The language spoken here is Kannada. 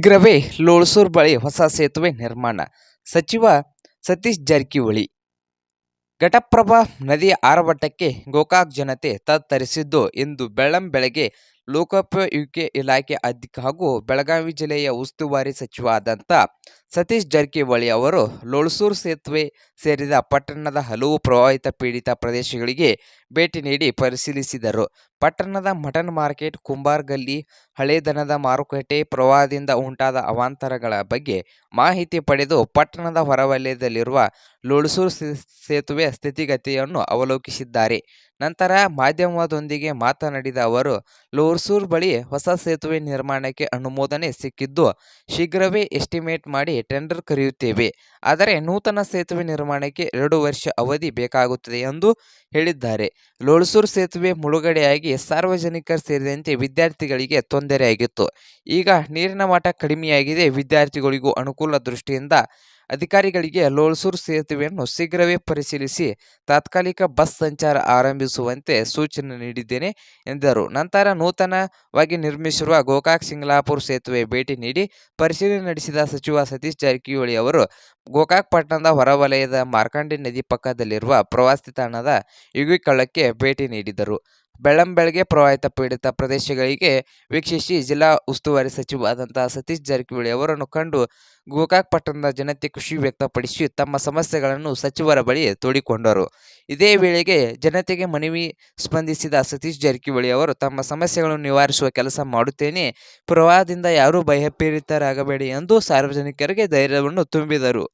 ಶೀಘ್ರವೇ ಲೋಳ್ಸೂರ್ ಬಳಿ ಹೊಸ ಸೇತುವೆ ನಿರ್ಮಾಣ. ಸಚಿವ ಸತೀಶ್ ಜಾರಕಿಹೊಳಿ. ಘಟಪ್ರಭಾ ನದಿಯ ಆರ್ಭಟಕ್ಕೆ ಗೋಕಾಕ್ ಜನತೆ ತತ್ತರಿಸಿದ್ದು ಇಂದು ಬೆಳ್ಳಂಬೆಳಗ್ಗೆ ಲೋಕೋಪಯೋಗಿ ಇಲಾಖೆ ಅಧಿಕ ಹಾಗೂ ಬೆಳಗಾವಿ ಜಿಲ್ಲೆಯ ಉಸ್ತುವಾರಿ ಸಚಿವ ಆದಂಥ ಸತೀಶ್ ಜಾರಕಿಹೊಳಿ ಅವರು ಲೋಳ್ಸೂರ್ ಸೇತುವೆ ಸೇರಿದ ಪಟ್ಟಣದ ಹಲವು ಪ್ರವಾಹಿತ ಪೀಡಿತ ಪ್ರದೇಶಗಳಿಗೆ ಭೇಟಿ ನೀಡಿ ಪರಿಶೀಲಿಸಿದರು. ಪಟ್ಟಣದ ಮಟನ್ ಮಾರ್ಕೆಟ್, ಕುಂಬಾರ್ ಗಲ್ಲಿ, ಹಳೆ ದನದ ಮಾರುಕಟ್ಟೆ ಪ್ರವಾಹದಿಂದ ಉಂಟಾದ ಅವಾಂತರಗಳ ಬಗ್ಗೆ ಮಾಹಿತಿ ಪಡೆದು ಪಟ್ಟಣದ ಹೊರವಲಯದಲ್ಲಿರುವ ಲೋಳ್ಸೂರ್ ಸೇತುವೆ ಸ್ಥಿತಿಗತಿಯನ್ನು ಅವಲೋಕಿಸಿದ್ದಾರೆ. ನಂತರ ಮಾಧ್ಯಮದೊಂದಿಗೆ ಮಾತನಾಡಿದ ಅವರು ಲೋರ್ಸೂರ್ ಬಳಿ ಹೊಸ ಸೇತುವೆ ನಿರ್ಮಾಣಕ್ಕೆ ಅನುಮೋದನೆ ಸಿಕ್ಕಿದ್ದು ಶೀಘ್ರವೇ ಎಸ್ಟಿಮೇಟ್ ಮಾಡಿ ಟೆಂಡರ್ ಕರೆಯುತ್ತೇವೆ. ಆದರೆ ನೂತನ ಸೇತುವೆ ನಿರ್ಮಾಣಕ್ಕೆ ಎರಡು ವರ್ಷ ಅವಧಿ ಬೇಕಾಗುತ್ತದೆ ಎಂದು ಹೇಳಿದ್ದಾರೆ. ಲೋಳ್ಸೂರ್ ಸೇತುವೆ ಮುಳುಗಡೆಯಾಗಿ ಸಾರ್ವಜನಿಕರು ಸೇರಿದಂತೆ ವಿದ್ಯಾರ್ಥಿಗಳಿಗೆ ತೊಂದರೆಯಾಗಿತ್ತು. ಈಗ ನೀರಿನ ಮಟ್ಟ ಕಡಿಮೆಯಾಗಿದೆ. ವಿದ್ಯಾರ್ಥಿಗಳಿಗೂ ಅನುಕೂಲ ದೃಷ್ಟಿಯಿಂದ ಅಧಿಕಾರಿಗಳಿಗೆ ಲೋಳ್ಸೂರು ಸೇತುವೆಯನ್ನು ಶೀಘ್ರವೇ ಪರಿಶೀಲಿಸಿ ತಾತ್ಕಾಲಿಕ ಬಸ್ ಸಂಚಾರ ಆರಂಭಿಸುವಂತೆ ಸೂಚನೆ ನೀಡಿದ್ದೇನೆ ಎಂದರು. ನಂತರ ನೂತನವಾಗಿ ನಿರ್ಮಿಸಿರುವ ಗೋಕಾಕ್ ಸಿಂಗ್ಲಾಪುರ್ ಸೇತುವೆ ಭೇಟಿ ನೀಡಿ ಪರಿಶೀಲನೆ ನಡೆಸಿದ ಸಚಿವ ಸತೀಶ್ ಜಾರಕಿಹೊಳಿ ಅವರು, ಗೋಕಾಕ್ ಪಟ್ಟಣದ ಹೊರವಲಯದ ಮಾರ್ಕಂಡಿ ನದಿ ಪಕ್ಕದಲ್ಲಿರುವ ಪ್ರವಾಸಿ ತಾಣದ ಯುಗಿಕಳ್ಳಕ್ಕೆ ಭೇಟಿ ನೀಡಿದರು. ಬೆಳ್ಳಂಬೆಳಗ್ಗೆ ಪ್ರವಾಹಿತ ಪೀಡಿತ ಪ್ರದೇಶಗಳಿಗೆ ವೀಕ್ಷಿಸಿ ಜಿಲ್ಲಾ ಉಸ್ತುವಾರಿ ಸಚಿವರಾದಂತಹ ಸತೀಶ್ ಜಾರಕಿಹೊಳಿ ಅವರನ್ನು ಕಂಡು ಗೋಕಾಕ್ ಪಟ್ಟಣದ ಜನತೆ ಖುಷಿ ವ್ಯಕ್ತಪಡಿಸಿ ತಮ್ಮ ಸಮಸ್ಯೆಗಳನ್ನು ಸಚಿವರ ಬಳಿ ತೋಡಿಕೊಂಡರು. ಇದೇ ವೇಳೆಗೆ ಜನತೆಗೆ ಮನವಿ ಸ್ಪಂದಿಸಿದ ಸತೀಶ್ ಜಾರಕಿಹೊಳಿ ಅವರು, ತಮ್ಮ ಸಮಸ್ಯೆಗಳನ್ನು ನಿವಾರಿಸುವ ಕೆಲಸ ಮಾಡುತ್ತೇನೆ. ಪ್ರವಾಹದಿಂದ ಯಾರೂ ಭಯಪೀಡಿತರಾಗಬೇಡಿ ಎಂದು ಸಾರ್ವಜನಿಕರಿಗೆ ಧೈರ್ಯವನ್ನು ತುಂಬಿದರು.